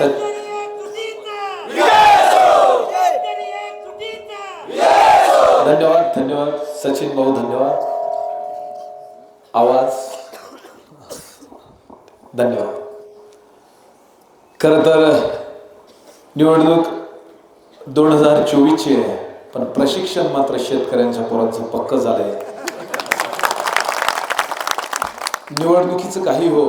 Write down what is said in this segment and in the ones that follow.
सच धन्यवाद धन्यवाद. सचिन भाऊ धन्यवाद. आवाज. धन्यवाद. खर तर निवडणूक दोन हजार चोवीसची आहे पण प्रशिक्षण मात्र शेतकऱ्यांच्या पोरांचं पक्क झालंय. निवडणुकीचं काही हो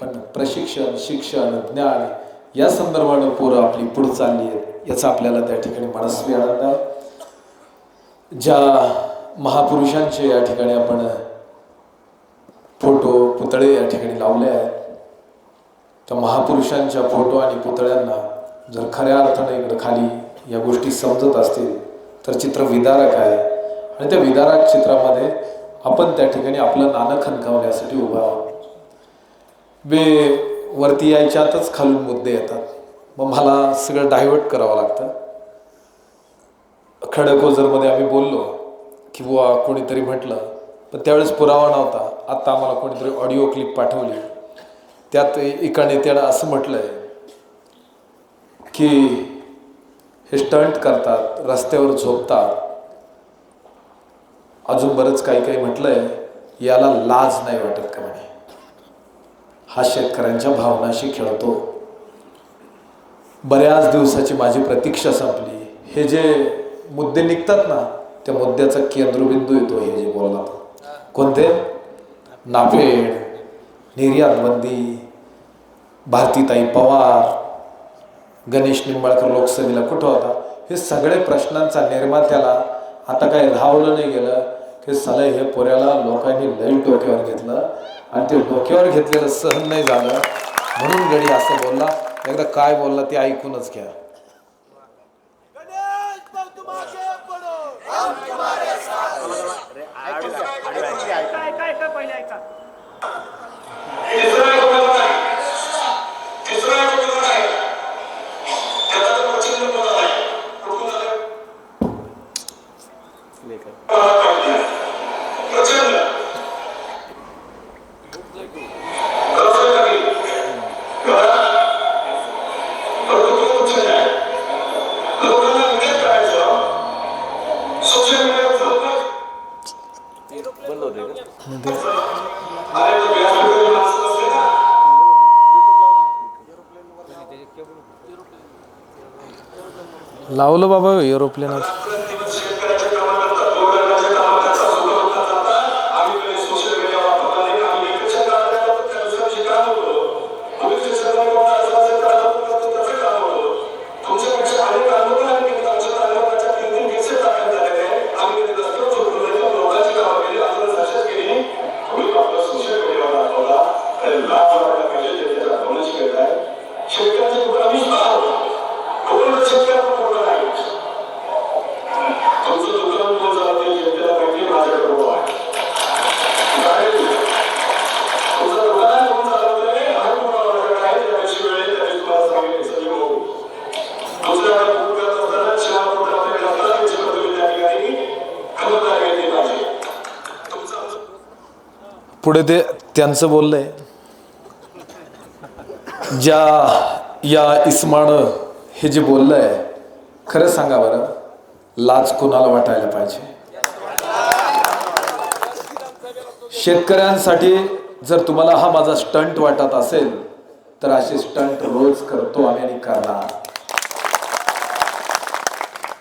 पण प्रशिक्षण शिक्षण ज्ञान या संदर्भानं पोरं आपली पुढे चालली आहेत याचा आपल्याला त्या ठिकाणी मनस्वी आनंद आहे. ज्या महापुरुषांचे या ठिकाणी आपण फोटो पुतळे या ठिकाणी लावले आहेत त्या महापुरुषांच्या फोटो आणि पुतळ्यांना जर खऱ्या अर्थाने इकडं खाली या गोष्टी समजत असतील तर चित्र विदारक आहे. आणि त्या विदारक चित्रामध्ये आपण त्या ठिकाणी आपलं नाणं खनकावण्यासाठी उभा आहोत. बे वरती यायच्यातच खालून मुद्दे येतात. मग मला सगळं डायव्हर्ट करावं लागतं. खडकोजरमध्ये आम्ही बोललो की बुवा कोणीतरी म्हटलं. पण त्यावेळेस पुरावा नव्हता. आत्ता आम्हाला कोणीतरी ऑडिओ क्लिप पाठवली. त्यात एका नेत्याला असं म्हटलंय की हे स्टंट करतात रस्त्यावर झोपतात. अजून बरंच काही काही म्हटलंय. याला लाज नाही वाटत का म्हणे? हा शेतकऱ्यांच्या भावनाशी खेळतो बऱ्याच दिवसाची माझी प्रतीक्षा संपली. हे जे मुद्दे निघतात ना त्या मुद्द्याचा केंद्रबिंदू येतो हे जे बोलला कोणते? नाफेड निर्यात बंदी भारतीताई पवार गणेश निंबाळकर लोकसभेला कुठं होता? हे सगळे प्रश्नांचा निर्मात्याला आता काही राहवलं नाही गेलं. की सलय हे पोऱ्याला लोकांनी लई डोक्यावर घेतलं. आणि ते डोक्यावर घेतलेलं सहन नाही झालं. म्हणून गडी असं बोलला. एकदा काय बोलला ते ऐकूनच घ्या गणेश भाऊ तुम आगे बढ़ो हम तुम्हारे साथ काय काय काय पहिले ऐका तिसरा एक उमेदवार आहे तिसरा एक उमेदवार आहे त्याचा तो प्रचंड पद आहे कुठून आलं? प्रचंड कसं लागेल? घरात प्रभुत्व उच्च आहे. लोकांना विचार करायचं सोशल मीडियावर अरे तो व्यासपीठावर नाचत असते ना लावलं बाबा एरोप्लेनात पुढे ते त्यांचं बोललंय. ज्या या इस्मानं हे जे बोललंय खरं सांगा बरं लाज कोणाला वाटायला पाहिजे? शेतकऱ्यांसाठी जर तुम्हाला हा माझा स्टंट वाटत असेल तर असे स्टंट रोज करतो आम्ही आणि करणार.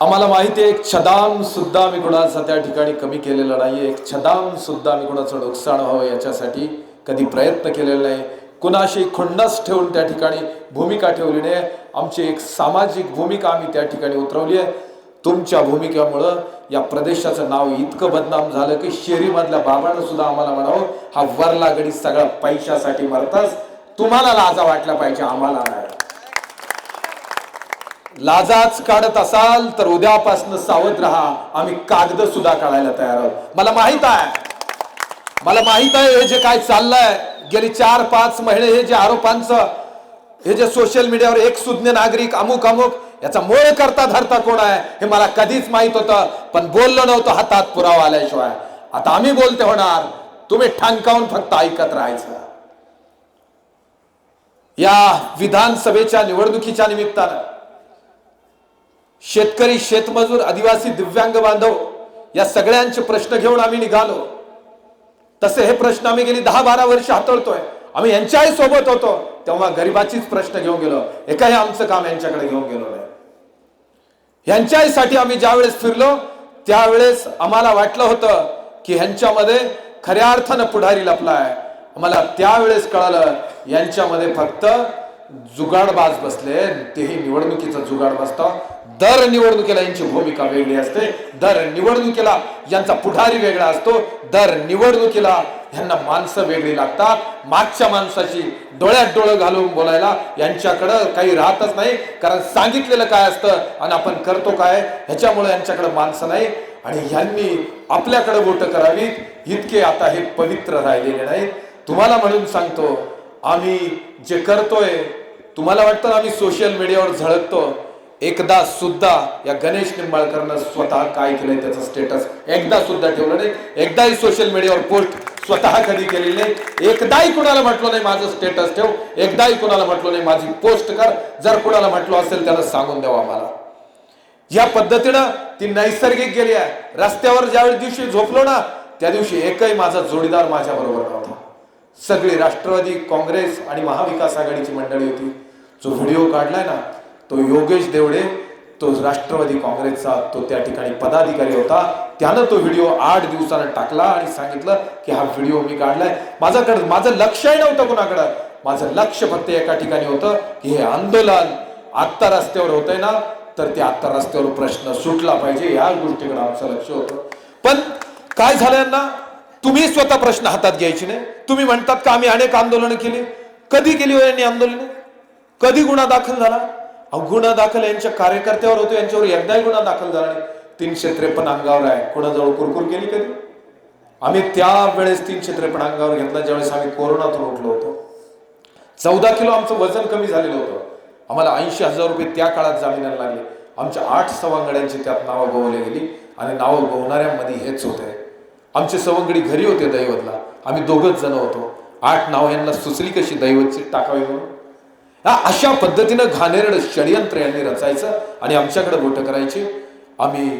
आम्हाला माहिती आहे एक छदाम सुद्धा आम्ही कुणाचा त्या ठिकाणी कमी केलेला नाही एक छदाम सुद्धा आम्ही कुणाचं नुकसान व्हावं याच्यासाठी कधी प्रयत्न केलेला नाही. कुणाशी खुंडस ठेवून त्या ठिकाणी भूमिका ठेवली नाही. आमची एक सामाजिक भूमिका आम्ही त्या ठिकाणी उतरवली आहे. तुमच्या भूमिकेमुळं या प्रदेशाचं नाव इतकं बदनाम झालं की शेरीमधल्या बाबांना सुद्धा आम्हाला म्हणावं हा वरला गडी सगळा पैशासाठी मरताच तुम्हाला लाजा वाटला पाहिजे आम्हाला नाही. लाजाच काढत असाल तर उद्यापासून सावध राहा. आम्ही कागद सुद्धा काढायला तयार आहोत. मला माहीत आहे. मला माहीत आहे हे जे काय चाललंय. गेली चार पाच महिने हे जे आरोपांचं हे जे सोशल मीडियावर एक सुज्ञ नागरिक अमुक अमुक याचा मूळ करता धरता कोण आहे हे मला कधीच माहीत होतं. पण बोललो नव्हतं हातात पुरावा आल्याशिवाय. आता आम्ही बोलते होणार. तुम्ही ठणकावून फक्त ऐकत राहायचं. या विधानसभेच्या निवडणुकीच्या निमित्तानं शेतकरी शेतमजूर आदिवासी दिव्यांग बांधव या सगळ्यांचे प्रश्न घेऊन आम्ही निघालो. तसे हे प्रश्न आम्ही गेली दहा बारा वर्ष हाताळतोय. आम्ही यांच्याही सोबत होतो. तेव्हा गरिबाचीच प्रश्न घेऊन गेलो. एकही आमचं काम यांच्याकडे घेऊन गेलो नाही. यांच्याही साठी आम्ही ज्यावेळेस फिरलो त्यावेळेस आम्हाला वाटलं होतं की ह्यांच्यामध्ये खऱ्या अर्थानं पुढारी लपलाय. आम्हाला त्यावेळेस कळालं यांच्यामध्ये फक्त जुगाडबाज बसले. तेही निवडणुकीचा जुगाड बसतो. दर निवडणुकीला यांची भूमिका वेगळी असते दर निवडणुकीला यांचा पुढारी वेगळा असतो दर निवडणुकीला ह्यांना माणसं वेगळी लागतात. मागच्या माणसाची डोळ्यात डोळं घालून बोलायला यांच्याकडं काही राहतच नाही कारण सांगितलेलं काय असतं आणि आपण करतो काय ह्याच्यामुळे यांच्याकडे माणसं नाही. आणि ह्यांनी आपल्याकडे बोट करावीत इतके आता हे पवित्र राहिलेले नाहीत. तुम्हाला म्हणून सांगतो आम्ही जे करतोय तुम्हाला वाटतं आम्ही सोशल मीडियावर झळकतो एकदा सुद्धा या गणेश निंबाळकरनं स्वतः काय केलंय त्याचं स्टेटस एकदा सुद्धा ठेवलं नाही. एकदाही सोशल मीडियावर पोस्ट स्वतः कधी केलेली नाही. एकदाही कुणाला म्हटलं नाही माझं स्टेटस ठेव. एकदाही कुणाला म्हटलं नाही माझी पोस्ट कर. जर कुणाला म्हटलं असेल त्याला सांगून द्यावा मला या पद्धतीनं ती नैसर्गिक गेली आहे. रस्त्यावर ज्यावेळी दिवशी झोपलो ना त्या दिवशी एकही माझा जोडीदार माझ्या बरोबर नव्हता. सगळी राष्ट्रवादी काँग्रेस आणि महाविकास आघाडीची मंडळी होती. जो व्हिडिओ काढलाय ना तो योगेश देवडे तो राष्ट्रवादी काँग्रेसचा तो त्या ठिकाणी पदाधिकारी होता. त्यानं तो व्हिडिओ आठ दिवसानं टाकला आणि सांगितलं की हा व्हिडिओ मी काढलाय. माझ्याकडे माझं लक्षही नव्हतं कुणाकडं. माझं लक्ष फक्त एका ठिकाणी होतं की हे आंदोलन आत्ता रस्त्यावर होतंय ना तर ते आत्ता रस्त्यावर प्रश्न सुटला पाहिजे या गोष्टीकडे आमचं लक्ष होतं. पण काय झालं ना तुम्ही स्वतः प्रश्न हातात घ्यायची नाही. तुम्ही म्हणतात का आम्ही अनेक आंदोलनं केली? कधी केली हो यांनी आंदोलने? कधी गुन्हा दाखल झाला? गुन्हा दाखल यांच्या कार्यकर्त्यावर होतो यांच्यावर एकदाही गुन्हा दाखल झाला नाही. तीनशे त्रेपन्न अंगावर आहे. कोणाजवळ कुरकुर केली कधी? आम्ही त्यावेळेस तीनशे त्रेपन्न अंगावर घेतला ज्यावेळेस आम्ही कोरोनातून उठलो होतो. चौदा किलो आमचं वजन कमी झालेलं होतं. आम्हाला ऐंशी हजार रुपये त्या काळात जामिनाला लागले. आमच्या आठ सवंगड्यांची त्यात नावं गोवली गेली आणि नावं गोवणाऱ्यांमध्ये हेच होते. आमचे सवंगडी घरी होते दैवतला. आम्ही दोघंच जण होतो. आठ नाव यांना सुचली कशी दैवतची टाकावी म्हणून? अशा पद्धतीनं घाणेरड षडयंत्र यांनी रचायचं आणि आमच्याकडे बोट करायची. आम्ही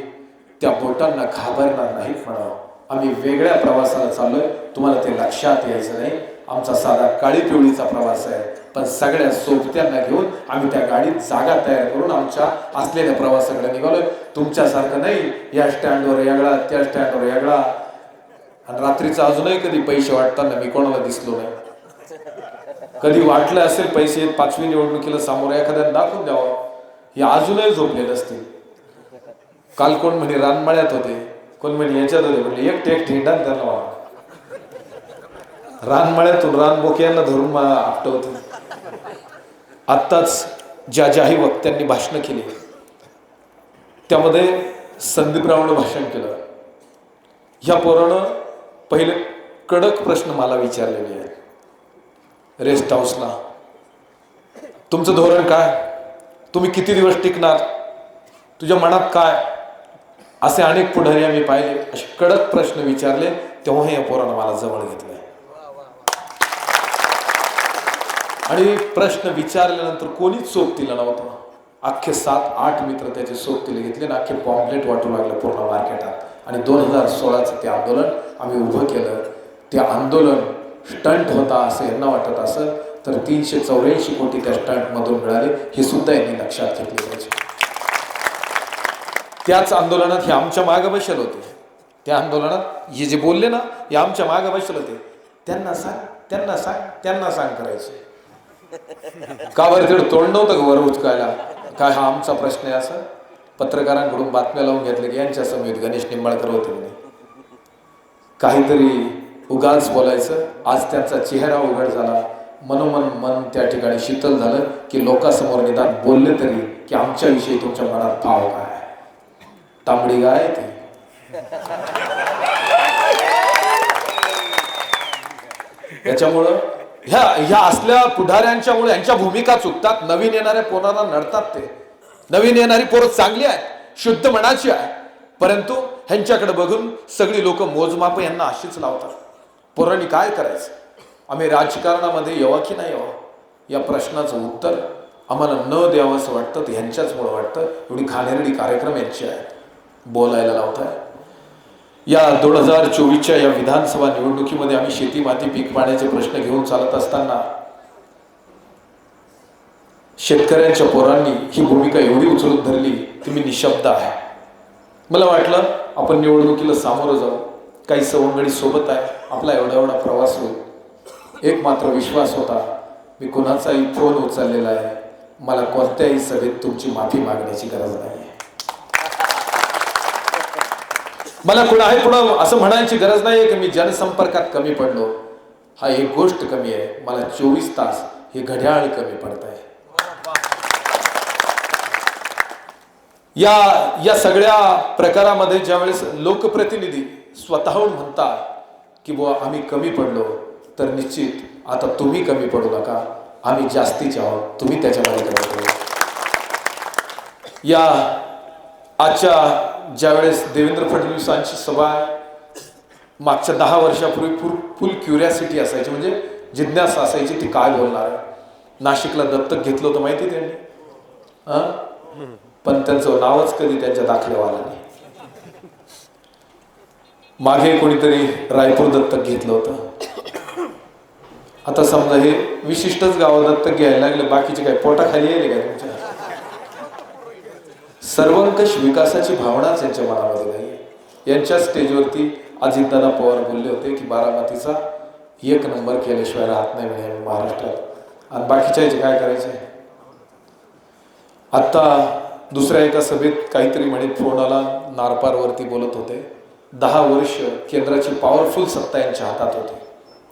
त्या बोटांना घाबरणार नाहीत म्हणावं. आम्ही वेगळ्या प्रवासाला चाललोय. तुम्हाला ते लक्षात यायचं नाही. आमचा साधा काळी पिवळीचा प्रवास आहे. पण सगळ्या सोबत्यांना घेऊन आम्ही त्या गाडीत जागा तयार करून आमच्या असलेल्या प्रवासाकडे निघालोय. तुमच्यासारखं नाही. या स्टँडवर वेगळा त्या स्टँडवर यागळा. आणि रात्रीचं अजूनही कधी पैसे वाटताना मी कोणाला दिसलो नाही. कधी वाटलं असेल पैसे पाचवी निवडणुकीला सामोरं एखाद्या दाखवून द्यावं? हे अजूनही झोपलेले असतील. काल कोण म्हणे रानमाळ्यात होते. कोण म्हणे याच्यात होते. म्हणजे एक टेक ठेंडा त्यांना वा रानमाळ्यातून रानबोक्यांना धरून मला आपटवत आत्ताच ज्या ज्याही वक्त्यांनी भाषणं केली त्यामध्ये संदीपरावनं भाषण केलं. ह्या पोरानं पहिले कडक प्रश्न मला विचारलेले आहेत. रेस्ट हाऊसला. तुमचं धोरण काय? तुम्ही किती दिवस टिकणार? तुझ्या मनात काय? असे अनेक पुढारी आम्ही पाहिले असे कडक प्रश्न विचारले तेव्हा या पोरानं मला जवळ घेतलंय. आणि प्रश्न विचारल्यानंतर कोणीच सोप दिला नव्हता. अख्खे सात आठ मित्र त्याचे सोबतीला घेतले आणि अख्खे पॉम्पलेट वाटू लागलं पूर्ण मार्केटात. आणि दोन हजार सोळाचं ते आंदोलन आम्ही उभं केलं. ते आंदोलन स्टंट होता असं यांना वाटत असं तर तीनशे चौऱ्याऐंशी कोटी त्या स्टंटमधून मिळाले हे सुद्धा यांनी लक्षात घेतले पाहिजे. त्याच आंदोलनात हे आमच्या माग बसेल होते. त्या आंदोलनात हे जे बोलले ना हे आमच्या माग बसेल होते. त्यांना सांग त्यांना सांग त्यांना सांग करायचे. का बरं तिकडे तोंड नव्हतं का वर उचकायला? काय हा आमचा प्रश्न आहे असं? पत्रकारांकडून बातम्या लावून घेतल्या की यांच्या समेत गणेश निंबाळकर होते काहीतरी उगाच बोलायचं आज त्यांचा चेहरा उघड झाला. मनोमन मन त्या ठिकाणी शीतल झालं की लोकांसमोर निदान बोलले तरी की आमच्याविषयी तुमच्या मनात भाव काय तांबडी गाय ती. याच्यामुळं ह्या ह्या असल्या पुढाऱ्यांच्यामुळे यांच्या भूमिका चुकतात. नवीन येणाऱ्या पोरांना नडतात ते. नवीन येणारी पोरं चांगली आहेत शुद्ध मनाची आहे परंतु ह्यांच्याकडे बघून सगळी लोक मोजमाप यांना अशीच लावतात. पोरांनी काय करायचं? आम्ही राजकारणामध्ये यावं की नाही यावं? या प्रश्नाचं उत्तर आम्हाला न द्यावं असं वाटतं तर ह्यांच्याचमुळं वाटतं. एवढी घाणेरडी कार्यक्रम यांचे आहेत. बोलायला लावताय. या दोन हजार चोवीसच्या या विधानसभा निवडणुकीमध्ये आम्ही शेती माती पीक पाण्याचे प्रश्न घेऊन चालत असताना शेतकऱ्यांच्या पोरांनी ही भूमिका एवढी उचलून धरली की मी निशब्द आहे. मला वाटलं आपण निवडणुकीला सामोरं जाऊ. काही सवंगडी सोबत आहे. आपला एवढा एवढा प्रवास होईल. एक मात्र विश्वास होता मी कोणाचाही फोन उचललेला आहे. मला कोणत्याही सभेत तुमची माफी मागण्याची गरज नाही मला कुणाही पुढं असं म्हणायची गरज नाही की मी जनसंपर्कात कमी पडलो. हा एक गोष्ट कमी आहे. मला चोवीस तास हे घड्याळ कमी पडत आहे या या सगळ्या प्रकारामध्ये ज्यावेळेस लोकप्रतिनिधी स्वतःहून म्हणतात की बुवा आम्ही कमी पडलो तर निश्चित आता तुम्ही कमी पडू नका. आम्ही जास्तीचे आहोत. तुम्ही त्याच्यामध्ये कमी या आजच्या ज्यावेळेस देवेंद्र फडणवीसांची सभा आहे, मागच्या दहा वर्षापूर्वी फुल फुल क्युरियासिटी असायची म्हणजे जिज्ञासा असायची ती काय बोलणार आहे. नाशिकला दत्तक घेतलं होतं माहिती त्यांनी? हां? पण त्यांचं नावच कधी त्यांच्या दाखल्यावाला नाही. मागे कोणीतरी रायपूर दत्तक घेतलं होतं. आता समजा हे विशिष्टच गाव दत्तक घ्यायला लागले बाकीचे काय पोटाखाली येईल काय तुमच्या? सर्वंकष विकासाची भावनाच यांच्या मनामध्ये नाही यांच्या स्टेजवरती अजितदादा पवार बोलले होते की बारामतीचा एक नंबर केल्याशिवाय राहत नाही म्हणे महाराष्ट्रात. आणि बाकीच्या याचे काय करायचे? आत्ता दुसऱ्या एका सभेत काहीतरी म्हणे फोन आला नारपारवरती बोलत होते. दहा वर्ष केंद्राची पॉवरफुल सत्ता यांच्या हातात होती.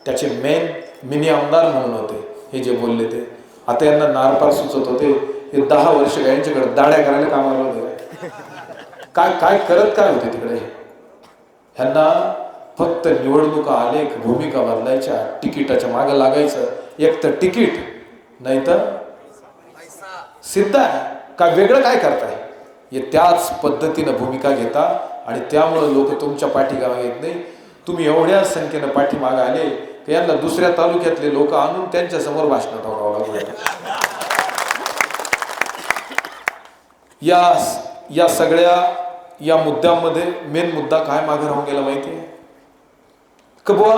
त्याचे मेन मिनी आमदार म्हणून होते हे जे बोलले ते. आता यांना नारपार सुचत होते हे दहा वर्ष यांच्याकडे दाड्या करायला कामाला होते काय काय करत काय होते तिकडे? ह्यांना फक्त निवडणुका आले की भूमिका बदलायच्या तिकिटाच्या मागे लागायचं. एक तर तिकीट नाही तर सिद्ध आहे. काय वेगळं काय करताय? हे त्याच पद्धतीनं भूमिका घेता आणि त्यामुळं लोक तुमच्या पाठीमागे येत नाही. तुम्ही एवढ्या संख्येनं पाठीमागे आले की यांना दुसऱ्या तालुक्यातले लोक आणून त्यांच्यासमोर भाषण लागलं. या या सगळ्या या मुद्द्यांमध्ये मेन मुद्दा काय मागे राहून गेला माहिती आहे का बुवा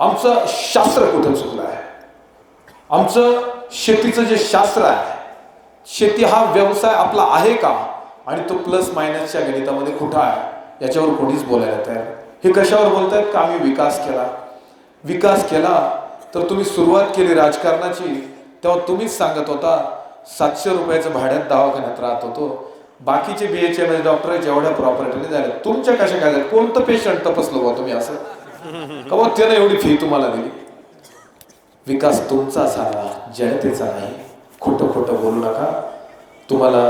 आमचं शास्त्र कुठं चुकलं आहे? आमचं शेतीचं जे शास्त्र आहे शेती हा व्यवसाय आपला आहे का? आणि तो प्लस मायनसच्या गणितामध्ये कुठं आहे? याच्यावर कोणीच बोलायला तयार हे कशावर बोलतायत? का आम्ही विकास केला? विकास केला तर तुम्ही सुरुवात केली राजकारणाची तेव्हा तुम्हीच सांगत होता सातशे रुपयाचं भाड्यात दवाखान्यात राहत होतो. बाकीचे B H M S doctor जेवढ्या प्रॉपर्टीने झाले. तुमच्या कशा काय कोणतं पेशंट तपासलो बा तुम्ही असं? का बा त्यानं एवढी फी तुम्हाला दिली? विकास तुमचा झाला जनतेचा नाही. खोटं खोटं बोलू नका. तुम्हाला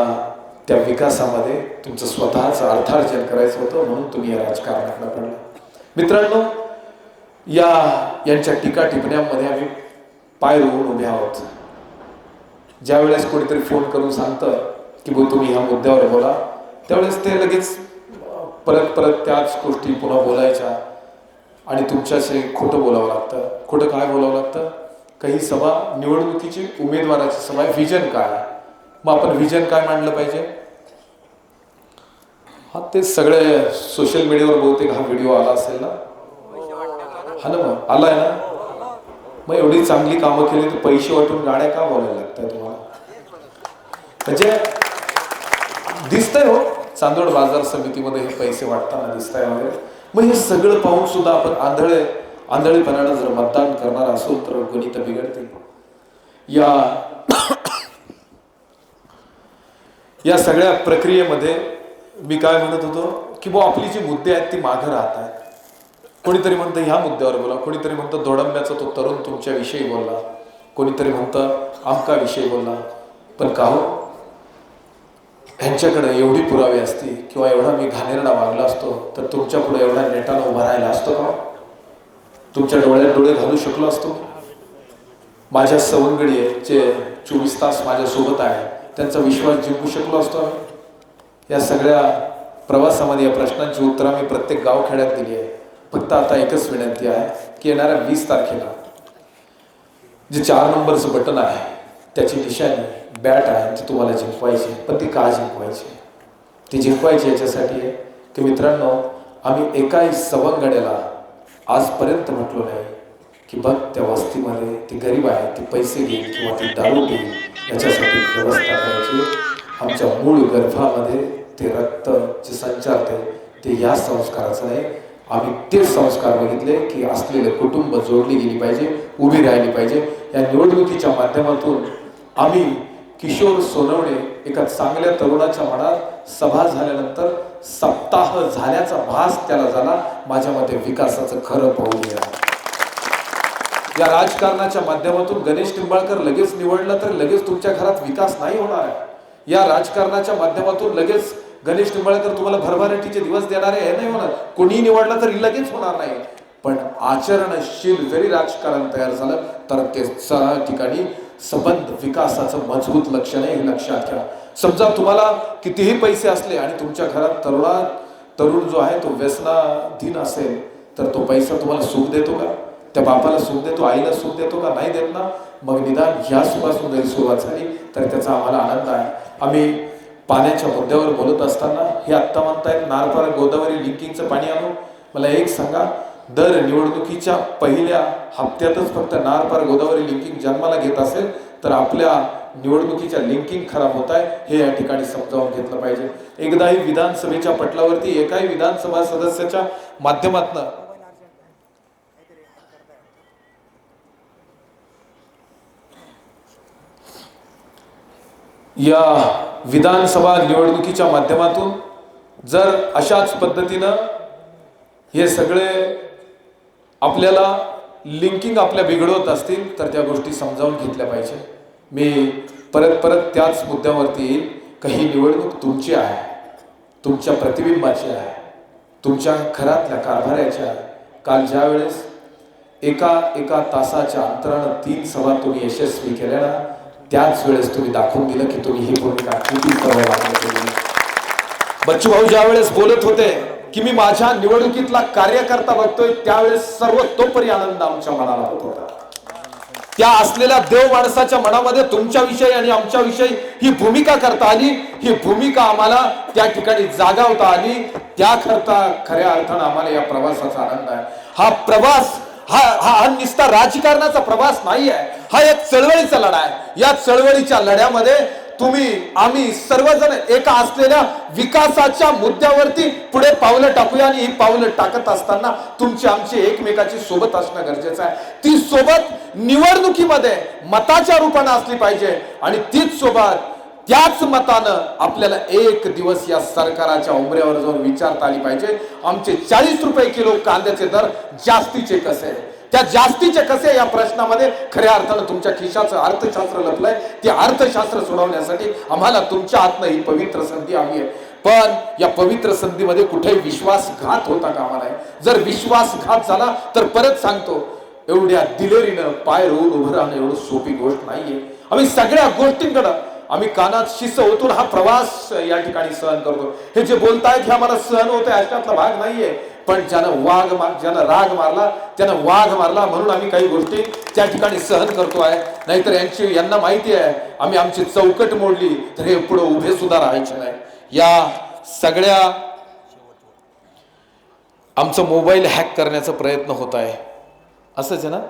त्या विकासामध्ये तुमचं स्वतःचं अर्थार्जन करायचं होतं म्हणून तुम्ही या राजकारणातलं पडला. मित्रांनो या यांच्या टीका टिपण्यामध्ये आम्ही पाय रोवून उभे आहोत. ज्यावेळेस कोणीतरी फोन करून सांगतं की भाऊ तुम्ही ह्या मुद्द्यावर बोला त्यावेळेस ते लगेच परत परत त्याच गोष्टी पुन्हा बोलायच्या आणि तुमच्याशी खोटं बोलावं लागतं. खोटं काय बोलावं लागतं? काही सभा निवडणुकीची उमेदवाराची सभा व्हिजन काय? मग आपण व्हिजन काय मांडलं पाहिजे? हा ते सगळे सोशल मीडियावर बहुतेक हा व्हिडिओ आला असेल ना? हा ना मग? आलाय ना? मग एवढी चांगली कामं केली तर पैसे वाटून गाड्या का बोलायला लागतात तुम्हाला? म्हणजे दिसतंय हो चांदोड बाजार समितीमध्ये हे पैसे वाटताना दिसताय वगैरे. मग हे सगळं पाहून सुद्धा आपण आंधळे आंधळेपणानं जर मतदान करणार असो तर गणित बिघडते या या सगळ्या प्रक्रियेमध्ये मी काय म्हणत होतो की बुवा आपली जी मुद्दे आहेत ती मागं राहत आहेत. कोणीतरी म्हणतं ह्या मुद्द्यावर बोला कोणीतरी म्हणतं दोडंब्याचा तो तरुण तुमच्याविषयी बोलला कोणीतरी म्हणतं आमका विषयी बोलला. पण का हो? ह्यांच्याकडे एवढी पुरावे असती किंवा एवढा मी घाणेरडा वागला असतो तर तुमच्यापुढे एवढा नेटानं उभा राहिला असतो का? तुमच्या डोळ्यात डोळे घालू शकलो असतो? माझ्या सवंगडी जे चोवीस तास माझ्यासोबत आहे त्यांचा विश्वास जिंकू शकलो असतो आम्ही? या सगळ्या प्रवासामध्ये या प्रश्नांची उत्तरं मी प्रत्येक गावखेड्यात दिली आहे. फक्त आता एकच विनंती आहे की येणाऱ्या वीस तारखेला जे चार नंबरचं बटन आहे त्याची निशाणी बॅट आहे ती तुम्हाला जिंकवायची पण ती का जिंकवायची ती जिंकवायची याच्यासाठी आहे की मित्रांनो आम्ही एकाही सवंगड्याला आजपर्यंत म्हटलो नाही की बघ त्या वस्तीमध्ये ती गरीब आहे ती पैसे घेईल किंवा ती दारू घेईल याच्यासाठी व्यवस्था करायची. आमच्या मूळ गर्भामध्ये ते रक्त जे संचारते ते या संस्काराचं नाही. आम्ही ते संस्कार बघितले की असलेले कुटुंब जोडली गेली पाहिजे उभी राहिली पाहिजे. या निवडणुकीच्या माध्यमातून आम्ही किशोर सोनवणे एका चांगल्या तरुणाच्या मनात सभा झाल्यानंतर सप्ताह झाल्याचा भास त्याला झाला. माझ्यामध्ये विकासाचं खरं पाहू गेलं या राजकारणाच्या माध्यमातून गणेश निंबाळकर लगेच निवडला तर लगेच तुमच्या घरात विकास नाही होणार आहे. या राजकारणाच्या माध्यमातून लगेच गणेश निंबाळकर तुम्हाला भरभराटीचे दिवस देणार आहे हे नाही होणार. कोणीही निवडलं तरी लगेच होणार नाही. पण आचरणशील जरी राजकारण तयार झालं तर ते ठिकाणी संबंध विकासाचं मजबूत लक्षण आहे हे लक्षात घ्या समजा तुम्हाला कितीही पैसे असले आणि तुमच्या घरात तरुणा तरुण जो आहे तो व्यसनाधीन असेल तर तो पैसा तुम्हाला सुख देतो का? त्या बापाला सुख देतो आईला सुख देतो का? नाही देत ना? मग निदान ह्या सुखासून जरी सुरुवात झाली तर त्याचा आम्हाला आनंद आहे. आम्ही पाण्याच्या मुद्द्यावर बोलत असताना हे आत्ता म्हणतायत नारपारा गोदावरी लिंकिंगचं पाणी आणू. मला एक सांगा दर निवडणुकीच्या पहिल्या हप्त्यातच फक्त नारपार गोदावरी लिंकिंग जन्माला घेत असेल तर आपल्या निवडणुकीच्या लिंकिंग खराब होत आहे हे या ठिकाणी समजावून घेतलं पाहिजे. एकदाही विधानसभेच्या पटलावरती एकाही विधानसभा सदस्याच्या माध्यमातनं या विधानसभा निवडणुकीच्या माध्यमातून जर अशाच पद्धतीनं हे सगळे आपल्याला लिंकिंग आपल्या बिघडवत असतील तर त्या गोष्टी समजावून घेतल्या पाहिजे. मी परत परत त्याच मुद्द्यावरती येईल का ही निवडणूक तुमची आहे तुमच्या प्रतिबिंबाची आहे तुमच्या घरातल्या कारभाराच्या आहे. काल ज्या वेळेस एका एका तासाच्या अंतरानं तीन सभा तुम्ही यशस्वी केल्या ना त्याच वेळेस तुम्ही दाखवून दिलं की तुम्ही ही भूमिका किती बच्चू भाऊ ज्या वेळेस बोलत होते की मी माझ्या निवडणुकीतला कार्यकर्ता बघतोय त्यावेळेस सर्वतोपरी आनंद आमच्या मनाला होत होता. त्या असलेल्या देव माणसाच्या मनामध्ये तुमच्याविषयी आणि आमच्याविषयी ही भूमिका करता आली. ही भूमिका आम्हाला त्या ठिकाणी जागावता आली. त्याकरता खऱ्या अर्थानं आम्हाला या प्रवासाचा आनंद आहे. हा प्रवास हा हा हा निस्ता राजकारणाचा प्रवास नाही आहे हा एक चळवळीचा लढा आहे. या चळवळीच्या लढ्यामध्ये तुम्ही आम्ही सर्वजण एका असलेल्या विकासाच्या मुद्द्यावरती पुढे पावलं टाकूया आणि ही पावलं टाकत असताना तुमची आमची एकमेकाची सोबत असणं गरजेचं आहे. ती सोबत निवडणुकीमध्ये मताच्या रूपाने असली पाहिजे आणि तीच सोबत त्याच मतानं आपल्याला एक दिवस या सरकाराच्या उमऱ्यावर जाऊन विचारता आली पाहिजे. आमचे चाळीस रुपये किलो कांद्याचे दर जास्तीचे कसे त्या जास्तीचे कसे या प्रश्नामध्ये खऱ्या अर्थानं तुमच्या खिशाचं अर्थशास्त्र लपलंय. ते अर्थशास्त्र सोडवण्यासाठी आम्हाला तुमच्या हातनं ही पवित्र संधी हवी आहे. पण या पवित्र संधीमध्ये कुठेही विश्वासघात होता कामा आम्हाला जर विश्वासघात झाला तर परत सांगतो एवढ्या दिलेरीनं पाय रोवून उभं राहणं एवढं सोपी गोष्ट नाहीये. आम्ही सगळ्या गोष्टींकडं आम्ही कानात शिस ओतून हा प्रवास या ठिकाणी सहन करतो. हे जे बोलतायत हे आम्हाला सहन होत आहे अशातला भाग नाहीये. पण ज्यानं वाघ मार ज्यानं राग मारला त्यानं वाघ मारला म्हणून आम्ही काही गोष्टी त्या ठिकाणी सहन करतो आहे. नाहीतर यांची यांना माहिती आहे आम्ही आमची चौकट मोडली तर हे पुढे उभे सुद्धा राहायचे नाही. या सगळ्या आमचं मोबाईल हॅक करण्याचा प्रयत्न होत आहे. असंच आहे ना?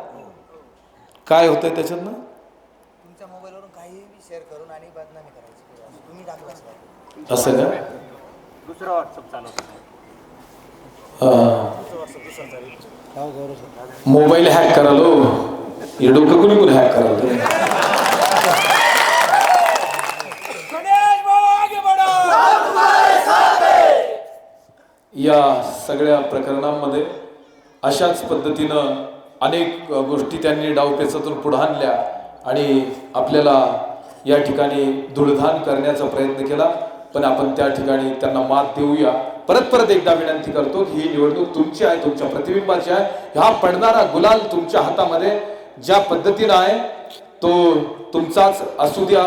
काय होतंय त्याच्यातनं तुमच्या मोबाईलवरून काहीही शेअर करून आणि बदनामी करायची तुम्ही टाकलं असतं असं का? दुसरं व्हॉट्सअप चालवतो मोबाईल हॅक करालो. हे डोकं कुणी कुणी हॅक करालो गणेश भाऊ आगे बढ़ो. या सगळ्या प्रकरणांमध्ये अशाच पद्धतीनं अनेक गोष्टी त्यांनी डावपेचातून पुढे आणल्या आणि आपल्याला या ठिकाणी धुळधान करण्याचा प्रयत्न केला. पण आपण त्या ठिकाणी त्यांना मात देऊया. परत परत एकदा विनंती करतो की ही निवडणूक तुमची आहे तुमच्या प्रतिबिंबाची आहे. हा पडणारा गुलाल तुमच्या हातामध्ये ज्या पद्धतीनं आहे तो तुमचाच असू द्या.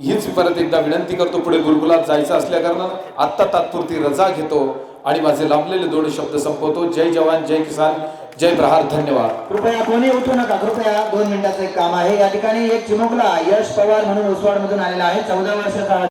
हीच परत एकदा विनंती करतो पुढे गुरुकुलात जायचं असल्या कारणानं आत्ता तात्पुरती रजा घेतो आणि माझे लांबलेले दोन शब्द संपवतो. जय जवान जय किसान जय प्रहार धन्यवाद. कृपया कोणी उठू नका कृपया दोन मिनिटाचं एक काम आहे. या ठिकाणी एक चिमुकला यश पवार म्हणून उसवाड मधून आलेला आहे. चौदा वर्षाचा